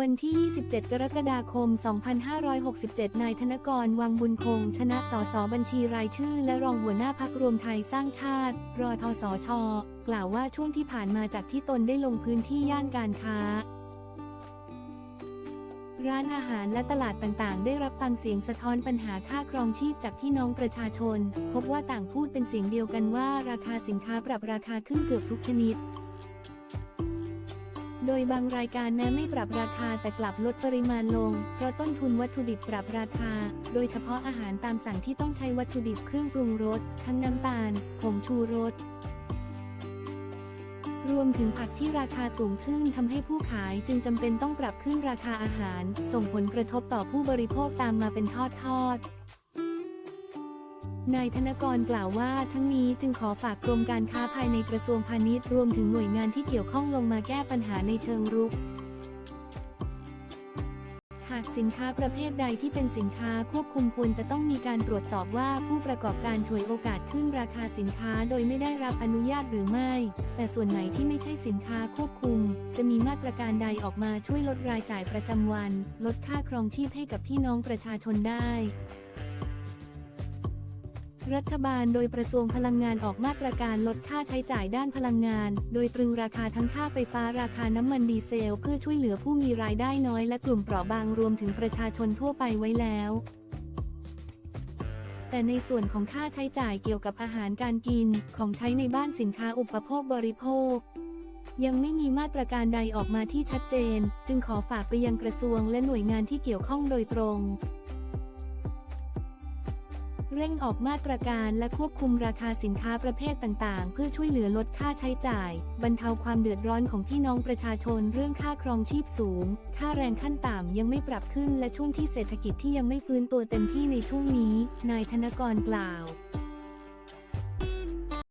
วันที่ 27 กรกฎาคม 2567 นายธนกร วังบุญคง ชนะสสบัญชีรายชื่อ และรองหัวหน้าพักรวมไทยสร้างชาติ รอทสช กล่าวว่าช่วงที่ผ่านมาจากที่ตนได้ลงพื้นที่ย่านการค้า ร้านอาหารและตลาดต่างๆ ได้รับฟังเสียงสะท้อนปัญหาค่าครองชีพจากพี่น้องประชาชน พบว่าต่างพูดเป็นเสียงเดียวกันว่า ราคาสินค้าปรับราคาขึ้นเกือบทุกชนิด โดยบางรายการแม้ไม่ปรับราคาแต่กลับลดปริมาณลง เพราะต้นทุนวัตถุดิบปรับราคา โดยเฉพาะอาหารตามสั่งที่ต้องใช้วัตถุดิบเครื่องปรุงรส ทั้งน้ำตาล ผงชูรส รวมถึงผักที่ราคาสูงขึ้นทำให้ผู้ขายจึงจำเป็นต้องปรับขึ้นราคาอาหาร ส่งผลกระทบต่อผู้บริโภคตามมาเป็นทอดๆ นายธนกรกล่าวว่าทั้งนี้จึงขอฝากกรมการค้าภายในกระทรวงพาณิชย์รวมถึงหน่วยงานที่เกี่ยวข้องลงมาแก้ปัญหาในเชิงรุก หากสินค้าประเภทใดที่เป็นสินค้าควบคุมควรจะต้องมีการตรวจสอบว่าผู้ประกอบการฉวยโอกาสขึ้นราคาสินค้าโดยไม่ได้รับอนุญาตหรือไม่ แต่ส่วนไหนที่ไม่ใช่สินค้าควบคุม จะมีมาตรการใดออกมาช่วยลดรายจ่ายประจำวัน ลดค่าครองชีพให้กับพี่น้องประชาชนได้ รัฐบาลโดยกระทรวงพลังงานออกมาตรการลดค่าใช้จ่ายด้านพลังงาน โดยตรึงราคาทั้งค่าไฟฟ้าราคาน้ำมันดีเซล เพื่อช่วยเหลือผู้มีรายได้น้อยและกลุ่มเปราะบางรวมถึงประชาชนทั่วไปไว้แล้ว แต่ในส่วนของค่าใช้จ่ายเกี่ยวกับอาหารการกินของใช้ในบ้านสินค้าอุปโภคบริโภคยังไม่มีมาตรการใดออกมาที่ชัดเจน จึงขอฝากไปยังกระทรวงและหน่วยงานที่เกี่ยวข้องโดยตรง เร่งออกมาตรการและควบคุมราคาสินค้าประเภทต่างๆ เพื่อช่วยเหลือลดค่าใช้จ่าย บรรเทาความเดือดร้อนของพี่น้องประชาชนเรื่องค่าครองชีพสูง ค่าแรงขั้นต่ำยังไม่ปรับขึ้นและช่วงที่เศรษฐกิจที่ยังไม่ฟื้นตัวเต็มที่ในช่วงนี้ นายธนกรกล่าว